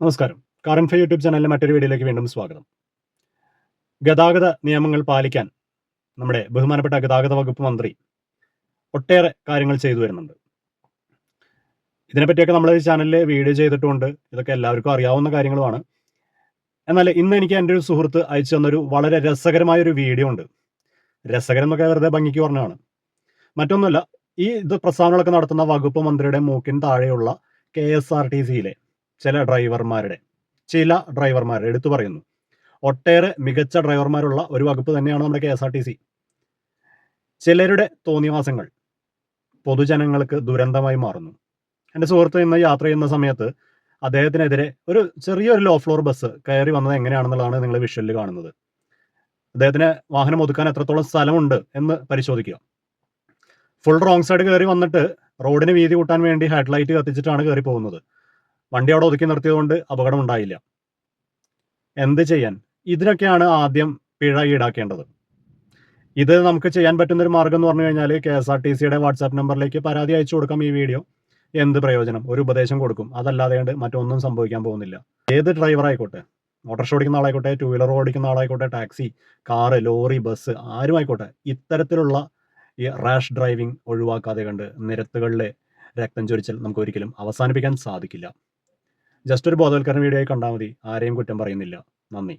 നമസ്കാരം. കാറൻഫൈ യൂട്യൂബ് ചാനലിലെ മറ്റൊരു വീഡിയോയിലേക്ക് വീണ്ടും സ്വാഗതം. ഗതാഗത നിയമങ്ങൾ പാലിക്കാൻ നമ്മുടെ ബഹുമാനപ്പെട്ട ഗതാഗത വകുപ്പ് മന്ത്രി ഒട്ടേറെ കാര്യങ്ങൾ ചെയ്തു വരുന്നുണ്ട്. ഇതിനെപ്പറ്റിയൊക്കെ നമ്മൾ ഈ ചാനലിൽ വീഡിയോ ചെയ്തിട്ടുണ്ട്. ഇതൊക്കെ എല്ലാവർക്കും അറിയാവുന്ന കാര്യങ്ങളുമാണ്. എന്നാൽ ഇന്ന് എനിക്ക് എന്റെ ഒരു സുഹൃത്ത് അയച്ചു തന്നൊരു വളരെ രസകരമായ ഒരു വീഡിയോ ഉണ്ട്. രസകരം എന്നൊക്കെ വെറുതെ ഭംഗിക്ക് പറഞ്ഞതാണ്. മറ്റൊന്നുമല്ല ഈ ഇത് പ്രസ്താവനകളൊക്കെ നടത്തുന്ന വകുപ്പ് മന്ത്രിയുടെ മൂക്കിന് താഴെയുള്ള കെ എസ് ആർ ടി സിയിലെ ചില ഡ്രൈവർമാരുടെ ചില ഡ്രൈവർമാരുടെ എടുത്തു പറയുന്നു. ഒട്ടേറെ മികച്ച ഡ്രൈവർമാരുള്ള ഒരു വകുപ്പ് തന്നെയാണ് നമ്മുടെ K S R T C. ചിലരുടെ തോന്നിവാസങ്ങൾ പൊതുജനങ്ങൾക്ക് ദുരന്തമായി മാറുന്നു. എന്റെ സുഹൃത്ത് ഇന്ന് യാത്ര ചെയ്യുന്ന സമയത്ത് അദ്ദേഹത്തിനെതിരെ ഒരു ചെറിയൊരു ലോ ഫ്ലോർ ബസ് കയറി വന്നത് എങ്ങനെയാണെന്നുള്ളതാണ് നിങ്ങൾ വിഷ്വലിൽ കാണുന്നത്. അദ്ദേഹത്തിന് വാഹനം ഒതുക്കാൻ എത്രത്തോളം സ്ഥലമുണ്ട് എന്ന് പരിശോധിക്കുക. ഫുൾ റോങ് സൈഡ് കയറി വന്നിട്ട് റോഡിന് വീതി കൂട്ടാൻ വേണ്ടി ഹെഡ്ലൈറ്റ് കത്തിച്ചിട്ടാണ് കയറി പോകുന്നത് വണ്ടി അവിടെ ഒതുക്കി നിർത്തിയതുകൊണ്ട് അപകടം ഉണ്ടായില്ല എന്ത് ചെയ്യാൻ? ഇതിനൊക്കെയാണ് ആദ്യം പിഴ ഈടാക്കേണ്ടത്. ഇത് നമുക്ക് ചെയ്യാൻ പറ്റുന്ന ഒരു മാർഗം എന്ന് പറഞ്ഞു കഴിഞ്ഞാൽ കെ എസ് ആർ ടി സിയുടെ വാട്സാപ്പ് നമ്പറിലേക്ക് പരാതി അയച്ചു കൊടുക്കാം ഈ വീഡിയോ. എന്ത് പ്രയോജനം? ഒരു ഉപദേശം കൊടുക്കും. അതല്ലാതെ മറ്റൊന്നും സംഭവിക്കാൻ പോകുന്നില്ല. ഏത് ഡ്രൈവർ ആയിക്കോട്ടെ? ഓട്ടോറിക്ഷ ഓടിക്കുന്ന ആളായിക്കോട്ടെ ടൂ വീലർ ഓടിക്കുന്ന ആളായിക്കോട്ടെ ടാക്സി കാറ് ലോറി ബസ് ആരും ആയിക്കോട്ടെ ഇത്തരത്തിലുള്ള ഈ റാഷ് ഡ്രൈവിംഗ് ഒഴിവാക്കാതെ കണ്ട് നിരത്തുകളിലെ രക്തം ചൊരിച്ചൽ നമുക്ക് ഒരിക്കലും അവസാനിപ്പിക്കാൻ സാധിക്കില്ല. ജസ്റ്റ് ഒരു ബോധവൽക്കരണ വീഡിയോ ആയി കണ്ടാൽ മതി. ആരെയും കുറ്റം പറയുന്നില്ല. നന്ദി.